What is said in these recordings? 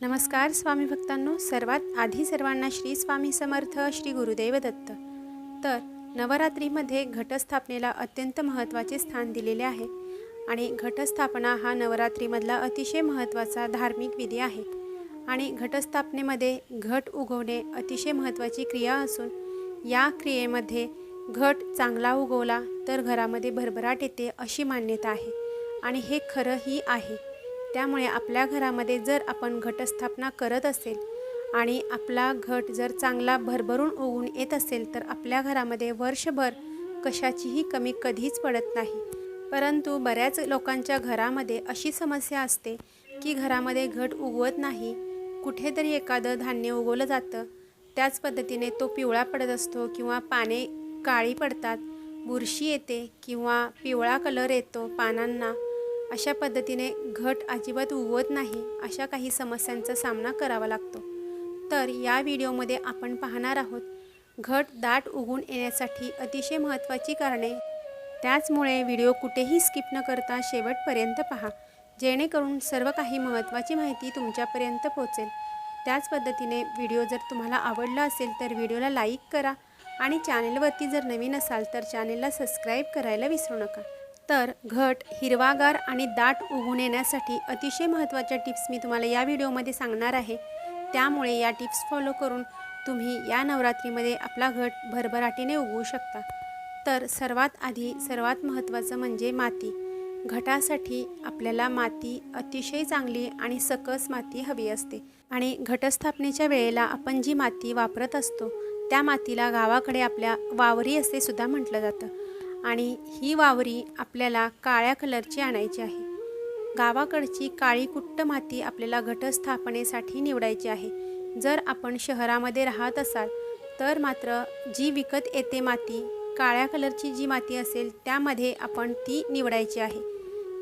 नमस्कार स्वामी भक्तांनो. सर्वात आधी सर्वांना श्री स्वामी समर्थ श्री गुरुदेव दत्त. तर नवरात्रीमध्ये घटस्थापनेला अत्यंत महत्त्वाचे स्थान दिलेले आहे आणि घटस्थापना हा नवरात्रीमधला अतिशय महत्त्वाचा धार्मिक विधी आहे. आणि घटस्थापनेमध्ये घट उगवणे अतिशय महत्त्वाची क्रिया असून या क्रियेमध्ये घट चांगला उगवला तर घरामध्ये भरभराट येते अशी मान्यता आहे. आणि हे खरंही आहे. त्यामुळे आपल्या घरामध्ये जर आपण घटस्थापना करत असेल आणि आपला घट जर चांगला भरभरून उगून येत असेल तर आपल्या घरामध्ये वर्षभर कशाचीही कमी कधीच पडत नाही. परंतु बऱ्याच लोकांच्या घरामध्ये अशी समस्या असते की घरामध्ये घट उगवत नाही कुठेतरी एखादं धान्य उगवलं जातं. त्याच पद्धतीने तो पिवळा पडत असतो किंवा पाने काळी पडतात बुरशी येते किंवा पिवळा कलर येतो पानांना. अशा पद्धतीने घट अजिबात उगवत नाही अशा काही समस्यांचा सामना करावा लागतो. तर या व्हिडिओमध्ये आपण पाहणार आहोत घट दाट उगून येण्यासाठी अतिशय महत्त्वाची कारणे. त्याचमुळे व्हिडिओ कुठेही स्किप न करता शेवटपर्यंत पहा जेणेकरून सर्व काही महत्त्वाची माहिती तुमच्यापर्यंत पोहोचेल. त्याच पद्धतीने व्हिडिओ जर तुम्हाला आवडला असेल तर व्हिडिओला लाईक करा आणि चॅनेलवरती जर नवीन असाल तर चॅनेलला सबस्क्राईब करायला विसरू नका. तर घट हिरवागार आणि दाट उगून येण्यासाठी अतिशय महत्त्वाच्या टिप्स मी तुम्हाला या व्हिडिओमध्ये सांगणार आहे. त्यामुळे या टिप्स फॉलो करून तुम्ही या नवरात्रीमध्ये आपला घट भरभराटीने उगवू शकता. तर सर्वात आधी सर्वात महत्त्वाचं म्हणजे माती. घटासाठी आपल्याला माती अतिशय चांगली आणि सकस माती हवी असते. आणि घटस्थापनेच्या वेळेला आपण जी माती वापरत असतो त्या मातीला गावाकडे आपल्या वावरी असे सुद्धा म्हटलं जातं. आणि ही वावरी आपल्याला काळ्या कलरची आणायची आहे. गावाकडची काळी कुट्ट माती आपल्याला घटस्थापनेसाठी निवडायची आहे. जर आपण शहरामध्ये राहत असाल तर मात्र जी विकत येते माती काळ्या कलरची जी माती असेल त्यामध्ये आपण ती निवडायची आहे.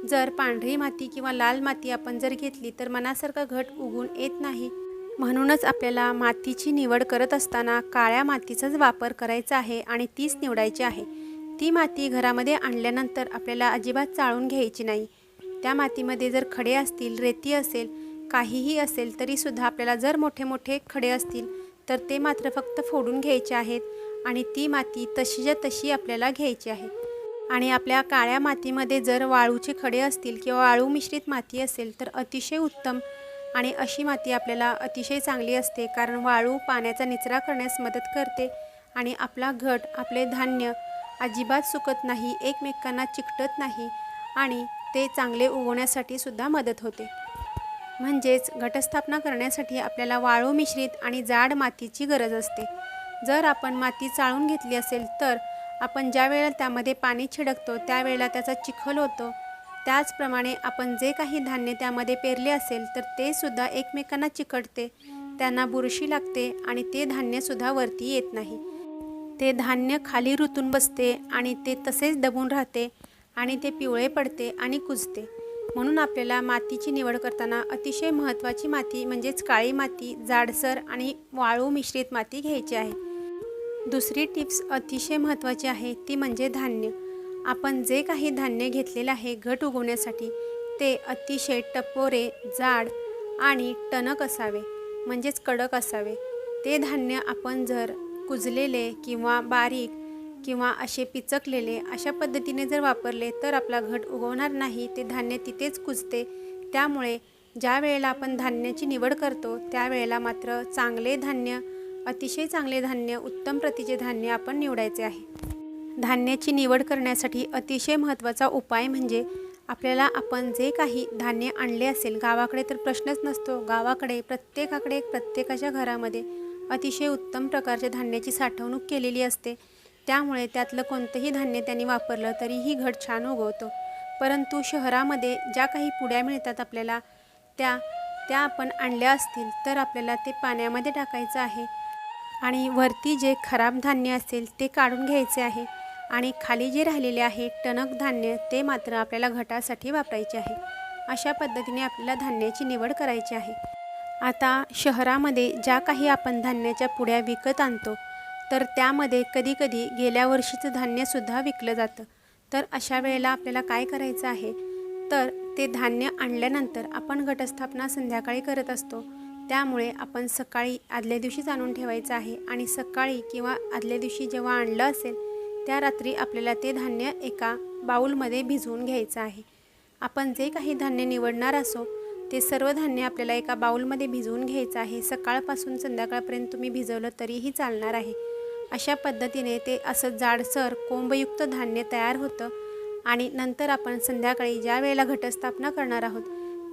जर पांढरी माती किंवा लाल माती आपण जर घेतली तर मनासारखा घट उगून येत नाही. म्हणूनच आपल्याला मातीची निवड करत असताना काळ्या मातीचाच वापर करायचा आहे आणि तीच निवडायची आहे. ती माती घरामध्ये आणल्यानंतर आपल्याला अजिबात चाळून घ्यायची नाही. त्या मातीमध्ये जर खडे असतील रेती असेल काहीही असेल तरीसुद्धा आपल्याला जर मोठे मोठे खडे असतील तर ते मात्र फक्त फोडून घ्यायचे आहेत आणि ती माती तशीच्या तशी आपल्याला घ्यायची आहे. आणि आपल्या काळ्या मातीमध्ये जर वाळूचे खडे असतील किंवा वाळू मिश्रित माती असेल तर अतिशय उत्तम आणि अशी माती आपल्याला अतिशय चांगली असते कारण वाळू पाण्याचा निचरा करण्यास मदत करते आणि आपला घट आपले धान्य अजिबात सुकत नाही एकमेकांना चिकटत नाही आणि ते चांगले उगवण्यासाठी सुद्धा मदत होते. म्हणजेच घटस्थापना करण्यासाठी आपल्याला वाळू मिश्रित आणि जाड मातीची गरज असते. जर आपण माती चाळून घेतली असेल तर आपण ज्या वेळेला त्यामध्ये पाणी छिडकतो त्यावेळेला त्याचा चिखल होतो. त्याचप्रमाणे आपण जे काही धान्य त्यामध्ये पेरले असेल तर ते सुद्धा एकमेकांना चिकटते त्यांना बुरशी लागते आणि ते धान्यसुद्धा वरती येत नाही. ते धान्य खाली रुतून बसते आणि ते तसेच दबून राहते आणि ते पिवळे पडते आणि कुजते. म्हणून आपल्याला मातीची निवड करताना अतिशय महत्त्वाची माती म्हणजेच काळी माती जाडसर आणि वाळू मिश्रित माती घ्यायची आहे. दुसरी टिप्स अतिशय महत्त्वाची आहे ती म्हणजे धान्य. आपण जे काही धान्य घेतलेलं आहे घट उगवण्यासाठी ते अतिशय टपोरे जाड आणि टणक असावे म्हणजेच कडक असावे. ते धान्य आपण जर कुजलेले किंवा बारीक किंवा असे पिचकलेले अशा पद्धतीने जर वापरले तर आपला घट उगवणार नाही. ते धान्य तिथेच कुजते. त्यामुळे ज्या वेळेला आपण धान्याची निवड करतो त्यावेळेला मात्र चांगले धान्य अतिशय चांगले धान्य उत्तम प्रतीचे धान्य आपण निवडायचे आहे. धान्याची निवड करण्यासाठी अतिशय महत्त्वाचा उपाय म्हणजे आपल्याला आपण जे काही धान्य आणले असेल गावाकडे तर प्रश्नच नसतो. गावाकडे प्रत्येकाकडे प्रत्येकाच्या घरामध्ये अतिशय उत्तम प्रकारच्या धान्याची साठवणूक केलेली असते. त्यामुळे त्यातलं कोणतंही धान्य त्यांनी वापरलं तरीही घट छान उगवतो. परंतु शहरामध्ये ज्या काही पुड्या मिळतात आपल्याला त्या त्या आपण आणल्या असतील तर आपल्याला ते पाण्यामध्ये टाकायचं आहे. आणि वरती जे खराब धान्य असेल ते काढून घ्यायचे आहे. आणि खाली जे राहिलेले आहे टणक धान्य ते मात्र आपल्याला घटासाठी वापरायचे आहे. अशा पद्धतीने आपल्याला धान्याची निवड करायची आहे. आता शहरामध्ये ज्या काही आपण धान्याच्या पुड्या विकत आणतो तर त्यामध्ये कधीकधी गेल्या वर्षीचं धान्यसुद्धा विकलं जातं. तर अशा वेळेला आपल्याला काय करायचं आहे? तर ते धान्य आणल्यानंतर आपण घटस्थापना संध्याकाळी करत असतो. त्यामुळे आपण सकाळी आदल्या दिवशीच आणून ठेवायचं आहे आणि सकाळी किंवा आदल्या दिवशी जेव्हा आणलं असेल त्या रात्री आपल्याला ते धान्य एका बाऊलमध्ये भिजवून घ्यायचं आहे. आपण जे काही धान्य निवडणार असो ते सर्व धान्य आपल्याला एका बाऊलमध्ये भिजवून घ्यायचं आहे. सकाळपासून संध्याकाळपर्यंत तुम्ही भिजवलं तरीही चालणार आहे. अशा पद्धतीने ते असं जाडसर कोंबयुक्त धान्य तयार होतं आणि नंतर आपण संध्याकाळी ज्या वेळेला घटस्थापना करणार आहोत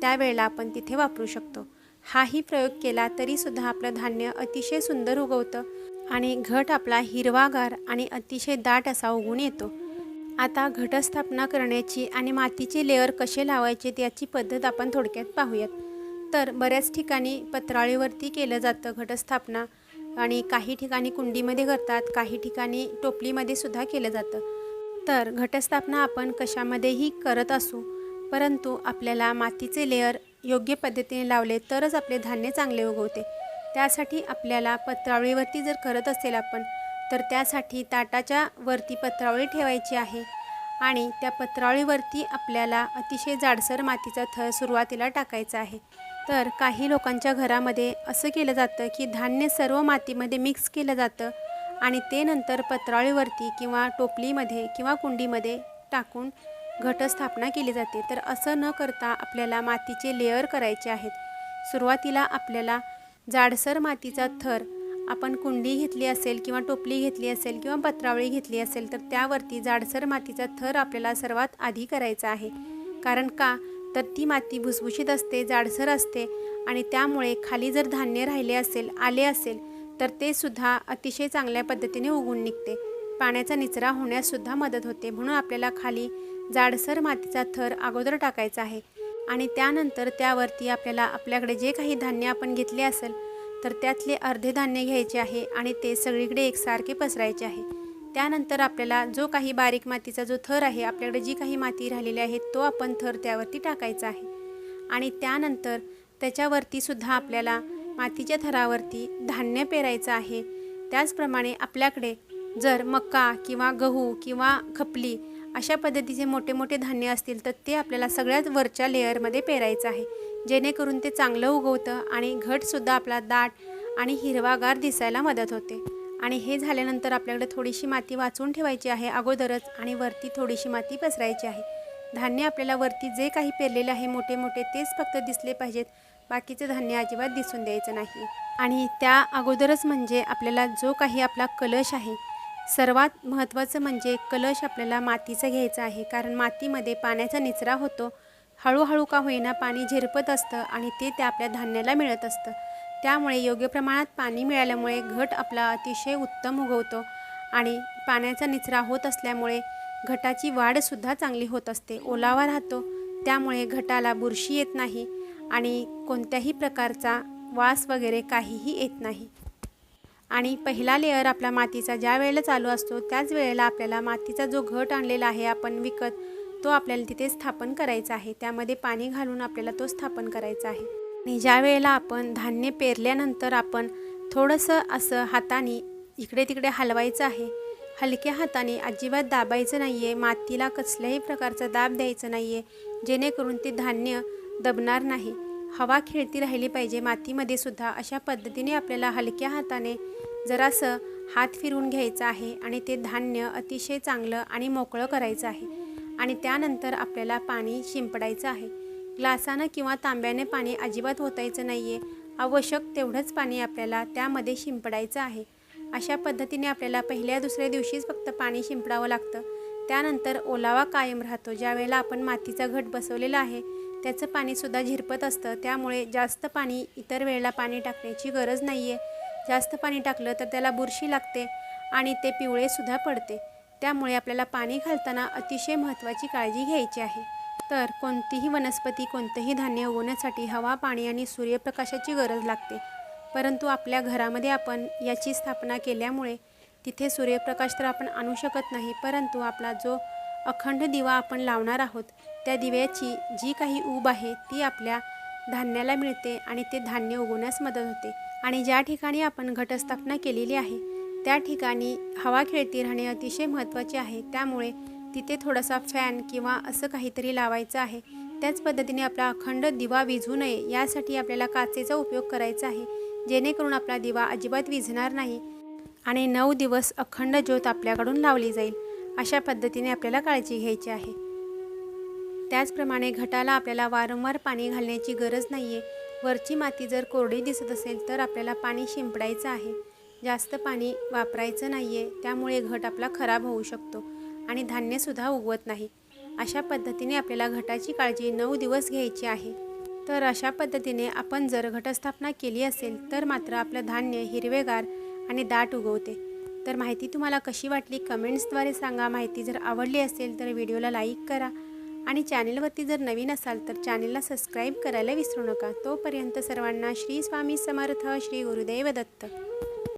त्यावेळेला आपण तिथे वापरू शकतो. हाही प्रयोग केला तरीसुद्धा आपलं धान्य अतिशय सुंदर उगवतं आणि घट आपला हिरवागार आणि अतिशय दाट असा उगून येतो. आता घटस्थापना करण्याची आणि मातीचे लेअर कसे लावायचे याची पद्धत आपण थोडक्यात पाहूयात. तर बऱ्याच ठिकाणी पत्राळीवरती केलं जातं घटस्थापना आणि काही ठिकाणी कुंडीमध्ये करतात काही ठिकाणी टोपलीमध्ये सुद्धा केलं जातं. तर घटस्थापना आपण कशामध्येही करत असू परंतु आपल्याला मातीचे लेअर योग्य पद्धतीने लावले तरच आपले धान्य चांगले उगवते. त्यासाठी आपल्याला पत्रावळीवरती जर करत असेल आपण तर त्यासाठी ताटाच्या वरती पत्रावळी ठेवायची आहे आणि त्या पत्रावळीवरती आपल्याला अतिशय जाडसर मातीचा थर सुरुवातीला टाकायचा आहे. तर काही लोकांच्या घरामध्ये असं केलं जातं की धान्य सर्व मातीमध्ये मिक्स केलं जातं आणि ते नंतर पत्रावळीवरती किंवा टोपलीमध्ये किंवा कुंडीमध्ये टाकून घटस्थापना केली जाते. तर असं न करता आपल्याला मातीचे लेअर करायचे आहेत. सुरुवातीला आपल्याला जाडसर मातीचा थर आपण कुंडी घेतली असेल किंवा टोपली घेतली असेल किंवा पत्रावळी घेतली असेल तर त्यावरती जाडसर मातीचा थर आपल्याला सर्वात आधी करायचा आहे. कारण का? तर ती माती भुसभुशीत असते जाडसर असते आणि त्यामुळे खाली जर धान्य राहिले असेल आले असेल तर ते सुद्धा अतिशय चांगल्या पद्धतीने उगून निघते. पाण्याचा निचरा होण्याससुद्धा मदत होते. म्हणून आपल्याला खाली जाडसर मातीचा थर अगोदर टाकायचा आहे. आणि त्यानंतर त्यावरती आपल्याला आपल्याकडे जे काही धान्य आपण घेतले असेल तर त्यातले अर्धे धान्य घ्यायचे आहे आणि ते सगळीकडे एकसारखे पसरायचे आहे. त्यानंतर आपल्याला जो काही बारीक मातीचा जो थर आहे आपल्याकडे जी काही माती राहिलेली आहे तो आपण थर त्यावरती टाकायचा आहे. आणि त्यानंतर त्याच्यावरती सुद्धा आपल्याला मातीच्या थरावरती धान्य पेरायचं आहे. त्याचप्रमाणे आपल्याकडे जर मका किंवा गहू किंवा खपली अशा पद्धतीचे मोठे मोठे धान्य असतील तर ते आपल्याला सगळ्यात वरच्या लेअरमध्ये पेरायचं आहे. जेणेकरून ते चांगलं उगवतं आणि घटसुद्धा आपला दाट आणि हिरवागार दिसायला मदत होते. आणि हे झाल्यानंतर आपल्याकडे थोडीशी माती वाचून ठेवायची आहे अगोदरच आणि वरती थोडीशी माती पसरायची आहे. धान्य आपल्याला वरती जे काही पेरलेले आहे मोठे मोठे तेच फक्त दिसले पाहिजेत. बाकीचं धान्य अजिबात दिसून द्यायचं नाही. आणि त्या अगोदरच म्हणजे आपल्याला जो काही आपला कलश आहे सर्वात महत्त्वाचं म्हणजे कलश आपल्याला मातीचा घ्यायचा आहे कारण मातीमध्ये पाण्याचा निचरा होतो. हळूहळू का होईना पाणी झिरपत असतं आणि ते त्या आपल्या धान्याला मिळत असतं. त्यामुळे योग्य प्रमाणात पाणी मिळाल्यामुळे घट आपला अतिशय उत्तम उगवतो आणि पाण्याचा निचरा होत असल्यामुळे घटाची वाढसुद्धा चांगली होत असते. ओलावा राहतो त्यामुळे घटाला बुरशी येत नाही आणि कोणत्याही प्रकारचा वास वगैरे काहीही येत नाही. आणि पहिला लेअर आपला मातीचा ज्या वेळेला चालू असतो त्याच वेळेला आपल्याला मातीचा जो घट आणलेला आहे आपण विकत तो आपल्याला तिथे स्थापन करायचा आहे. त्यामध्ये पाणी घालून आपल्याला तो स्थापन करायचा आहे. आणि ज्या वेळेला आपण धान्य पेरल्यानंतर आपण थोडंसं असं हाताने इकडे तिकडे हलवायचं आहे हलक्या हाताने अजिबात दाबायचं नाही आहे मातीला कसल्याही प्रकारचा दाब द्यायचा नाही आहे जेणेकरून ते धान्य दबणार नाही. हवा खेळती राहिली पाहिजे मातीमध्ये सुद्धा. अशा पद्धतीने आपल्याला हलक्या हाताने जरासं हात फिरवून घ्यायचं आहे आणि ते धान्य अतिशय चांगलं आणि मोकळं करायचं आहे. आणि त्यानंतर आपल्याला पाणी शिंपडायचं आहे. ग्लासानं किंवा तांब्याने पाणी अजिबात ओतायचं नाही आहे आवश्यक तेवढंच पाणी आपल्याला त्यामध्ये शिंपडायचं आहे. अशा पद्धतीने आपल्याला पहिल्या दुसऱ्या दिवशीच फक्त पाणी शिंपडावं लागतं. त्यानंतर ओलावा कायम राहतो. ज्यावेळेला आपण मातीचा घट बसवलेला आहे त्याचं पाणीसुद्धा झिरपत असतं. त्यामुळे जास्त पाणी इतर वेळेला पाणी टाकण्याची गरज नाही आहे जास्त पाणी टाकलं तर त्याला बुरशी लागते आणि ते पिवळेसुद्धा पडते. त्यामुळे आपल्याला पाणी घालताना अतिशय महत्त्वाची काळजी घ्यायची आहे. तर कोणतीही वनस्पती कोणतंही धान्य उगवण्यासाठी हवा पाणी आणि सूर्यप्रकाशाची गरज लागते. परंतु आपल्या घरामध्ये आपण याची स्थापना केल्यामुळे तिथे सूर्यप्रकाश तर आपण आणू शकत नाही परंतु आपला जो अखंड दिवा आपण लावणार आहोत. त्या दिव्याची जी काही ऊब आहे ती आपल्या धान्याला मिळते आणि ते धान्य उगवण्यास मदत होते. आणि ज्या ठिकाणी आपण घटस्थापना केलेली आहे त्या ठिकाणी हवा खेळती राहणे अतिशय महत्त्वाचे आहे. त्यामुळे तिथे थोडासा फॅन किंवा असं काहीतरी लावायचं आहे. त्याच पद्धतीने आपला अखंड दिवा विझू नये यासाठी आपल्याला काचेचा उपयोग करायचा आहे. जेणेकरून आपला दिवा अजिबात विझणार नाही आणि नऊ दिवस अखंड ज्योत आपल्याकडून लावली जाईल. अशा पद्धतीने आपल्याला काळजी घ्यायची आहे. त्याचप्रमाणे घटाला आपल्याला वारंवार पाणी घालण्याची गरज नाही आहे वरची माती जर कोरडी दिसत असेल तर आपल्याला पाणी शिंपडायचं आहे. जास्त पाणी वापरायचं नाही आहे त्यामुळे घट आपला खराब होऊ शकतो आणि धान्यसुद्धा उगवत नाही. अशा पद्धतीने आपल्याला घटाची काळजी नऊ दिवस घ्यायची आहे. तर अशा पद्धतीने आपण जर घटस्थापना केली असेल तर मात्र आपलं धान्य हिरवेगार आणि दाट उगवते. तर माहिती तुम्हाला कशी वाटली कमेंट्सद्वारे सांगा. माहिती जर आवडली असेल तर व्हिडिओला लाईक करा. आणि चॅनेलवरती जर नवीन असाल तर चॅनेलला सबस्क्राईब करायला विसरू नका. तोपर्यंत सर्वांना श्री स्वामी समर्थ श्री गुरुदेव दत्त.